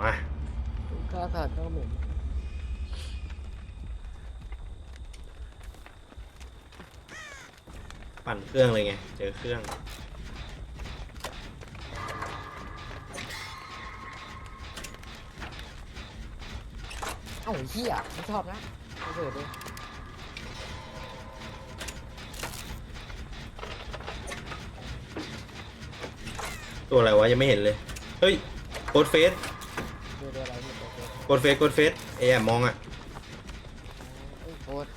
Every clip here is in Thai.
มาข้าสัตว์ข้าวหมูปั่นเครื่องเลยไง เจอเครื่อง เอ้าไอ้เหี้ยไม่ชอบนะไม่เกิดเลยตัวอะไรวะ ยังไม่เห็นเลย เฮ้ยโกดเฟส ดูดูอะไรพี่โคตรโกดเฟสโกดเฟสเอ๊ะมองอะโอ้ยโคตร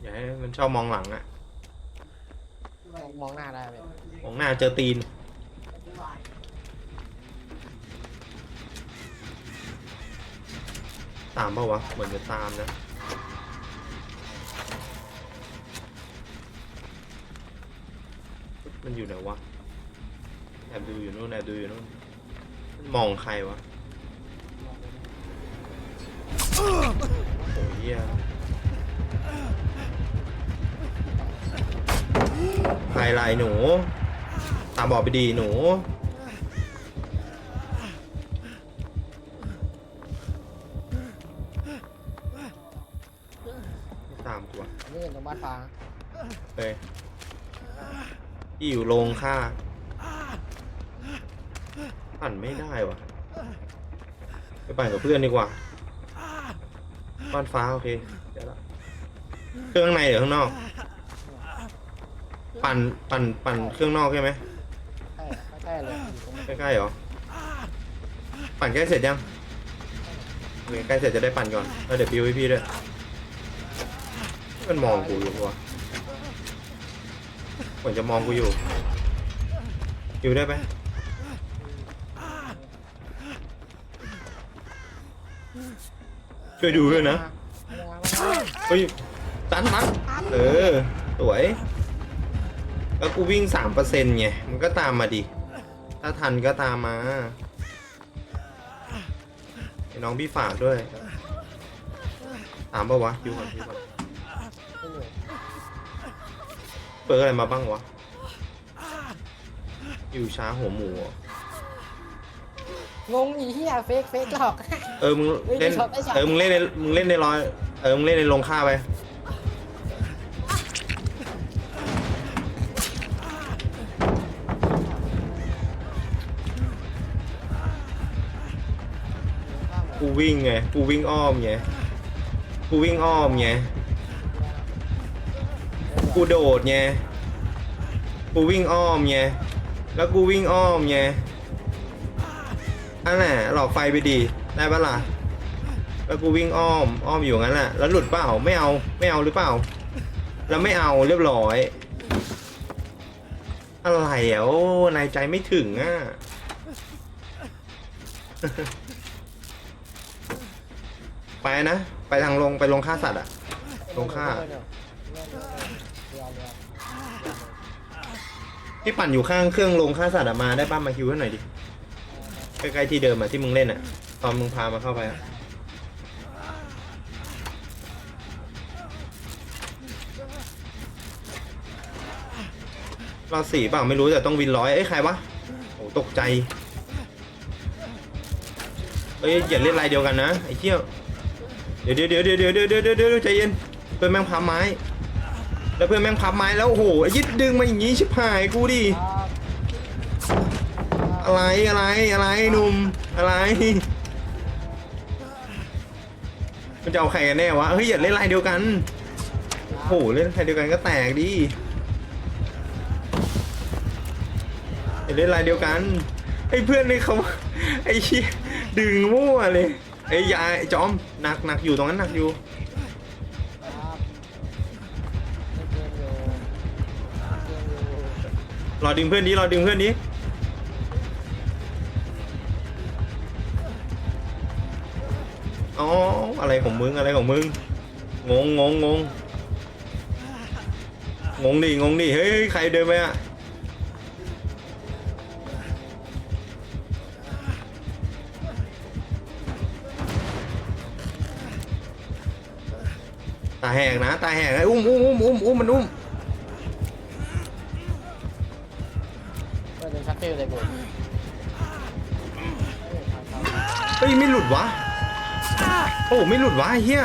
อย่าให้มันชอบมองหลังอะมองหน้าได้ไหมมองหน้าเจอตีนตามเปล่าวะเหมือนจะตามนะ มันอยู่ไหนวะแอบดูอยู่นู่นแอบดูอยู่นู่นมันมองใครวะโอ้ยเหี้ยใครลายหนู ตามบอกไปดีหนูไม่ตามกูวะอันนี่เห็นตรงบ้านฟ้าเฮ้ย ที่อยู่โรงค่าปั่นไม่ได้วะไปปั่นกับเพื่อนดีกว่าบ้านฟ้าโอเคเดี๋ยวละเครื่องข้างในหรือข้างนอก ปั่นปั่นปั่นเครื่องนอกใช่ไหมใช่ใกล้ๆเลยอยู่ตรงนี้ใกล้ๆเหรอปั่นใกล้เสร็จยังโอเคใกล้เสร็จจะได้ปั่นก่อนแล้วเดี๋ยวบิวให้พี่ด้วยมันมองกูอยู่ปะวะ เหมือนจะมองกูอยู่ อยู่ได้ไหมช่วยดูด้วยนะ เฮ้ย ตันตันเออ สวย แล้วกูวิ่งสามเปอร์เซ็นต์ไง มันก็ตามมาดิ ถ้าทันก็ตามมาไอ้น้องพี่ฝากด้วย ตามปะวะดูก่อนดูก่อน ปิดอะไรมาบ้างวะ อยู่ช้าหัวหมูเหรองงอีเหี้ยเฟกเฟกหลอก เออมึงเล่นไม่ช็อตไม่ช็อตเออมึงเล่นในมึงเล่นในร้อยเออมึงเล่นในโรงฆ่าไปกูวิ่งไงกูวิ่งอ้อมไงกูวิ่งอ้อมไง กูโดดไง กูวิ่งอ้อมไง แล้วกูวิ่งอ้อมไง อันน่ะหลอกไฟไปดี ได้ปะล่ะ แล้วกูวิ่งอ้อม อ้อมอยู่งั้นแหละแล้วหลุดเปล่า ไม่เอา ไม่เอาหรือเปล่า แล้วไม่เอาเรียบร้อย อะไรอะโอ้นายใจไม่ถึงอะไปนะ ไปทางลงไปลงฆ่าสัตว์อะลงฆ่า ที่ปั่นอยู่ข้างเครื่องลงค่าสัตว์ะมาได้ป้ามาฮิวให้หน่อยดิใกล้ๆที่เดิมอะที่มึงเล่นอะตอนมึงพามาเข้าไปอะเราสี่ปล่าไม่รู้แต่ต้องวินร้อยเอ้ใครวะโอ้ตกใจเอ้ยอย่าเล่นลายเดียวกันนะไอ้เที่ยวเดี๋ยวเดี๋ยวเดี๋ยวเดี๋ยวเดี๋ยวเดี๋ยวเดี๋ยวใจเย็นเปนแม่งพาไม้ แล้วเพื่อนแม่งพับไม้แล้วโอ้โหยิดดึงมาอย่างงี้ชิบหายกูดิอะไรอะไรอะไรหนุ่มอะไร มันจะเอาใครกันแน่วะเฮ้ยอย่าเล่นลายเดียวกันโอ้โหเล่นลายเดียวกันก็แตกดิอย่าเล่นลายเดียวกันไอ้เพื่อนนี่เขาไอ้ชี่ยดึงมั่วเลยไอ้ยายจอมหนักหนักอยู่ตรงนั้นหนักอยู่ รอดึงเพื่อนนี้เรอดึงเพื่อนนี้อ๋ออะไรของมึงอะไรของมึงงงงงงงงงดิงงดิเฮ้ยใครเดินไปอะตาแหกนะตาแหกนะอุ้มอุ้มอุ้มอุ้มอุ้มมันอุ้ม ฟิลเลยกูเอ้ยทางเขาเฮ้ยไม่หลุดวะ โอ้ไม่หลุดวะไอ้เฮีย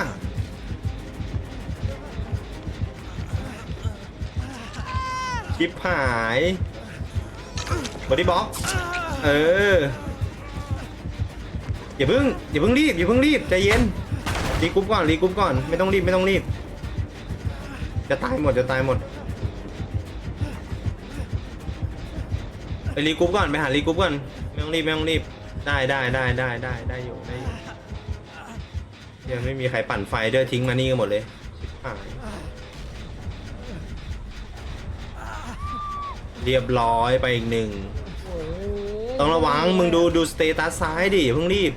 ชิปหายบอดี้บ็อกเออ อย่าเพิ่งอย่าเพิ่งรีบอย่าเพิ่งรีบใจเย็น รีกรุ๊ปก่อนรีกรุ๊ปก่อนไม่ต้องรีบไม่ต้องรีบ จะตายหมดจะตายหมด ไปรีกรุ๊ปก่อนไปหารีกรุ๊ปก่อนไม่ต้องรีบไม่ต้องรีบได้ได้ได้ได้ได้ได้อยู่ได้อยู่ยังไม่มีใครปั่นไฟด้วยทิ้งมานี่กันหมดเลยหายเรียบร้อยไปอีกหนึ่งต้องระวังมึงดูดูสเตตัสซ้ายดิเพิ่งรีบ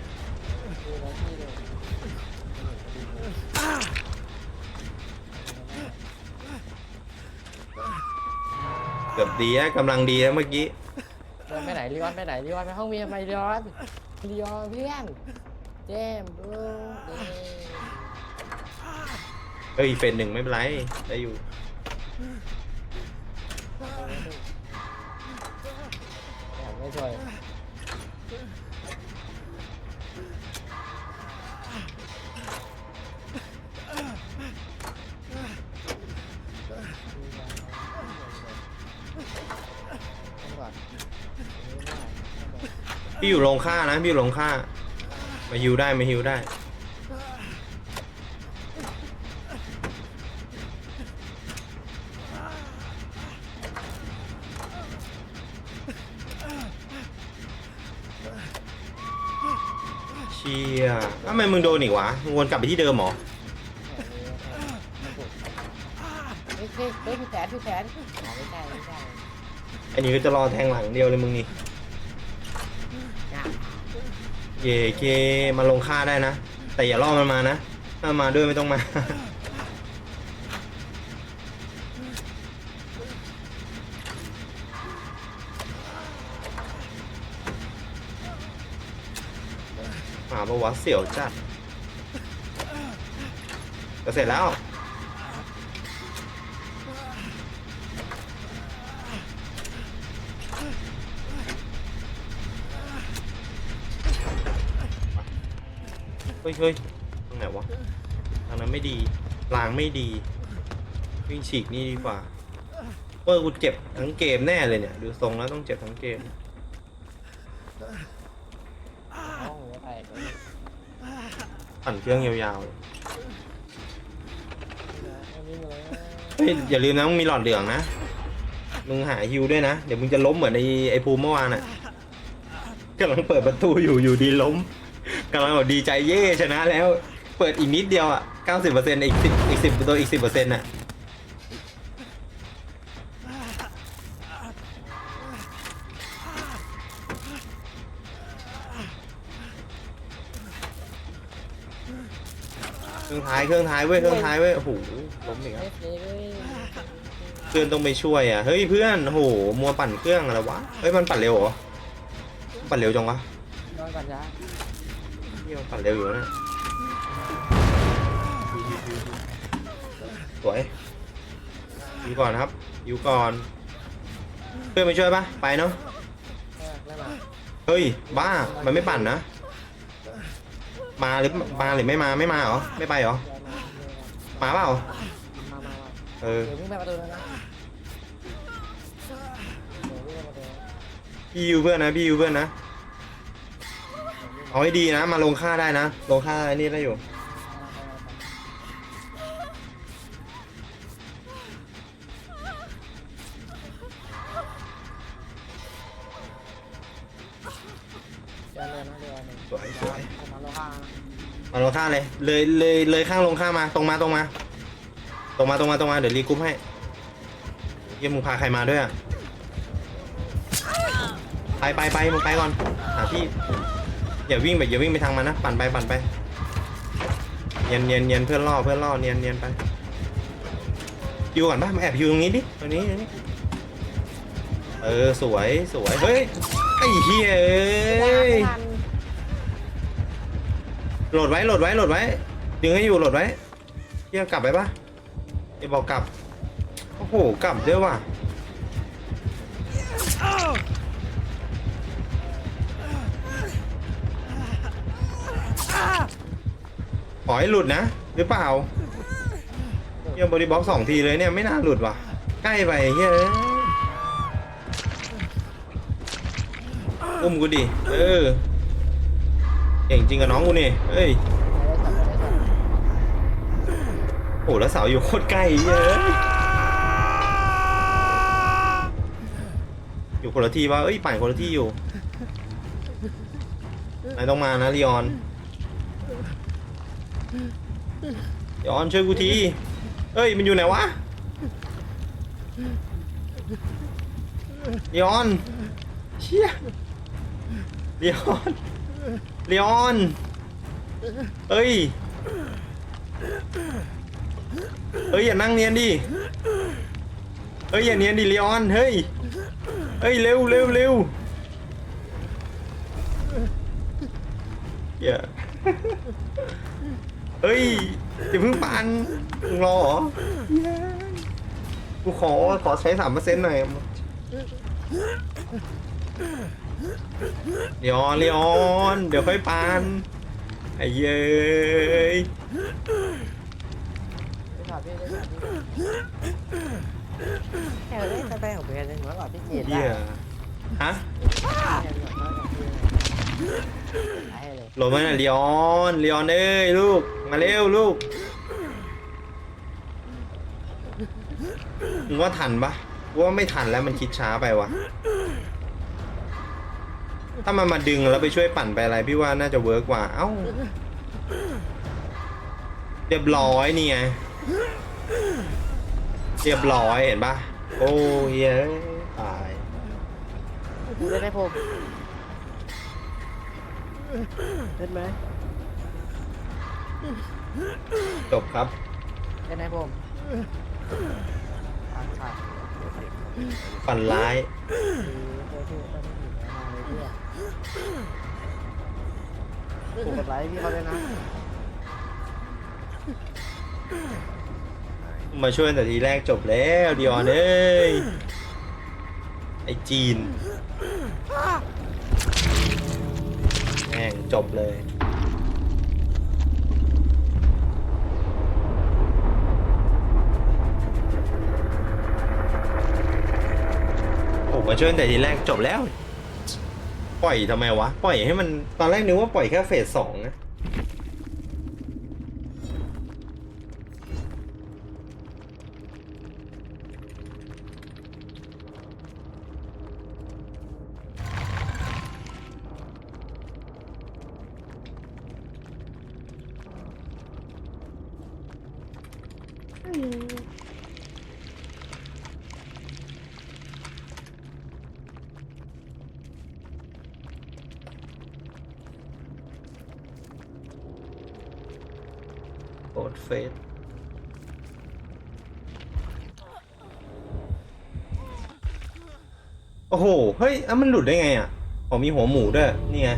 เลยเกือบดีนะกำลังดีแล้วเมื่อกี้ เดินไปไหนลีออนไปไหนลีออนไปห้องเมียทำไมลีออนลีออนเพื่อนเจมส์บรูเจมส์เฮ้ยเฟสหนึ่งไม่เป็นไรได้อยู่ไม่ช่วย พี่อยู่ลงค่านะพี่อยู่ลงค่า มาฮิวได้มาฮิวได้ เชี่ยทำไมมึงโดนอีกวะมึงวนกลับไปที่เดิมเหรอไม่ใช่ไม่พี่แสนพี่แสนไม่ใช่ไม่ใช่ อันนี้ก็จะรอแทงหลังเดียวเลยมึงนี่เนี่ย เย่เคมาลงค่าได้นะ แต่อย่าล่อมันมานะ ถ้ามาด้วยไม่ต้องมามาปะวะเสี่ยวจัดจะเสร็จแล้ว ฮ้ยเฮ้ยตรงไหนวะทางนั้นไม่ดีลางไม่ดี วิ่งฉีกนี่ดีกว่าว่ากูเจ็บทั้งเกมแน่เลยเนี่ย ดูทรงแล้วต้องเจ็บทั้งเกมห้องนี้ไปปั่นเครื่องยาวๆเลยอันนี้เลยเฮ้ยอย่าลืมนะมึงมีหลอดเหลืองนะมึงหาฮิวด้วยนะ เดี๋ยวมึงจะล้มเหมือนไอ้ไอ้ภูมิเมื่อวานอะกำลังเปิดประตูอยู่อยู่ดีล้ม กำลังบอกดีใจเย่ชนะแล้ว เปิดอีกนิดเดียวอะเก้าสิบเปอร์เซ็นต์อีกสิบอีกสิบตัวอีกสิบเปอร์เซ็นต์อะเครื่องท้ายเครื่องท้ายเว้ยเครื่องท้ายเว้ยโอ้โหล้มอีกแล้วเอฟเลยเว้ยเพื่อนต้องไปช่วยอะเฮ้ยเพื่อนโอ้โหมัวปั่นเครื่องอะไรวะเฮ้ยมันปั่นเร็วเหรอปั่นเร็วจังวะนอนก่อนจ้า นี่มันปั่นเร็วอยู่นะสวยอยู่ก่อนครับ อยู่ก่อนเพื่อนไปช่วยปะไปเนาะเออไม่มาเฮ้ย บ้า มันไม่ปั่นนะ มาหรือมาหรือไม่มาไม่มาเหรอ ไม่ไปเหรอเดี๋ยวมามาเปล่ามามามาเออเดี๋ยววิ่งไปประตูแล้วนะเดี๋ยววิ่งไปประตูพี่ยูเพื่อนนะพี่ยูเพื่อนนะ เอาให้ดีนะ มาลงค่าได้นะ ลงค่าไอ้นี่ได้อยู่ เดินเลยนะเดินเลยสวยสวย ผมมาโลห้ามาลงค่าเลย เลยเลยเลยข้างลงค่ามา ตรงมาตรงมา ตรงมาตรงมาตรงมา เดี๋ยวรีกรุ๊ปให้เยี่ยมึงพาใครมาด้วยอะ ไปไปไปมึงไปก่อน หาที่ อย่าวิ่งไปอย่าวิ่งไปทางมันนะปั่นไปปั่นไปเนียนเนียนเนียนเพื่อนล่อเพื่อนล่อเนียนเนียนไปฮิวก่อนป่ะมาแอบฮิวตรงนี้ดิตรงนี้ตรงนี้เออสวยสวยเฮ้ยไอ้เหี้ยเอ้ยโหลดไว้โหลดไว้โหลดไว้ดึงให้อยู่โหลดไว้เที่ยกลับไปปะอย่าบอกกลับโอ้โหกลับด้วยว่ะ ให้หลุดนะ หรือเปล่าเฮียบริบ็อกสองทีเลยเนี่ยไม่น่าหลุดว่ะ ใกล้ไปเฮียเอ้ยอุ้มกูดิ เออ เก่งจริงกับน้องกูนี่เอ้ย โอ้แล้วเสาอยู่โคตรใกล้เหี้ยอะอยู่คนละที่ว่าเอ้ย ป่านคนละที่อยู่นายต้องมานะลีออน ลีออนช่วยกูที เอ้ยมันอยู่ไหนวะลีออนเชี่ยลีออนเลีออนเอ้ยเฮ้ยอย่านั่งเนียนดิเฮ้ยอย่าเนียนดิเลออนเฮ้ยเฮ้ยเร็วเร็วเร็วอย่า เฮ้ยอย่าเพิ่งปานมึงรอเหรอเย้กูขอขอใช้สามเปอร์เซ็นต์หน่อยเลออนเลออนเดี๋ยวค่อยปานไอ้เย้ยได้ข่าวพี่ได้ข่าวพี่แค่เล่นไปของเพื่อนเหมือนกับพี่เกียรติเหี้ยฮะได้เลยโหลดมาหน่อยลีออนลีออนเอ้ยลูก มาเร็วลูกมึงว่าทันปะว่าไม่ทันแล้วมันคิดช้าไปวะถ้ามันมาดึงแล้วไปช่วยปั่นไปอะไรพี่ว่าน่าจะเวิร์กกว่า เอ้า เรียบร้อยนี่ไง เรียบร้อยเห็นปะโอ้ยเย้ตายเล่นให้ผม เล่นไหมจบครับ เล่นให้ผมอ่านข่าวฝันร้ายถูกกดไลค์พี่เขาด้วยนะมาช่วยตั้งแต่ทีแรกจบแล้วดิออนเอ้ย ไอจีนแม่งจบเลย ผมมาช่วยแต่ทีแรกจบแล้ว ปล่อยทำไมวะ ปล่อยให้มันตอนแรกนึกว่าปล่อยแค่เฟสสองนะ โกดเฟสโอ้โห เฮ้ยอะมันหลุดได้ไงอะอ๋อมีหัวหมูด้วย นี่ไง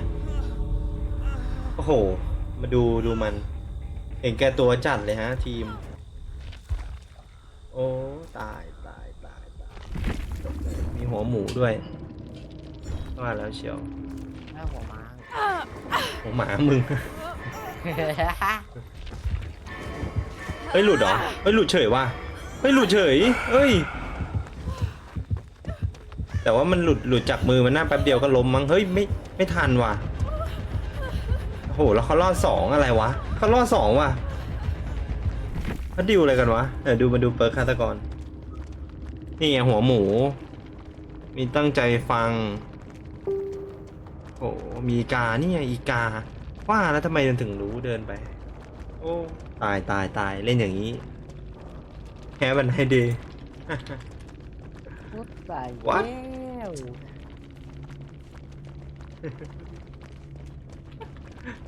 โอ้โห มาดูดูมัน เห็นแก่ตัวจัดเลยฮะทีม โอ้ตายตายตายตายจบเลยมีหัวหมูด้วยว่าแล้วเชียวหน้าหัวม้า หัวหมามึง เฮ้ยหลุดเหรอ เฮ้ยหลุดเฉยว่ะ เฮ้ยหลุดเฉยเฮ้ย แต่ว่ามันหลุดหลุดจากมือมันหน้าแป๊บเดียวก็ล้มมั้ง เฮ้ยไม่ไม่ทันว่ะ โอ้โหแล้วเขารอดสองอะไรวะเขารอดสองว่ะ เขาดิวอะไรกันวะเดี๋ยวดูมาดูเปิร์คฆาตกร นี่ไงหัวหมู มีตั้งใจฟัง โอ้มีอีกา นี่ไงอีกา ว่าแล้วทำไมมันถึงรู้เดินไป โอ้ ตายตายตายเล่นอย่างนี้แพ้บันไดเดย์พุดไป What? แล้ว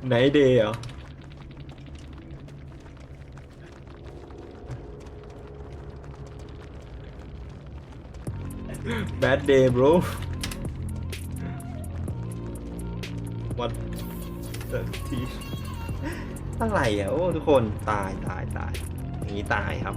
ไนเดย์เหรอ bad day bro what the t อะไรอะ โอ้ ทุกคนตายตายตายอย่างนี้ตายครับ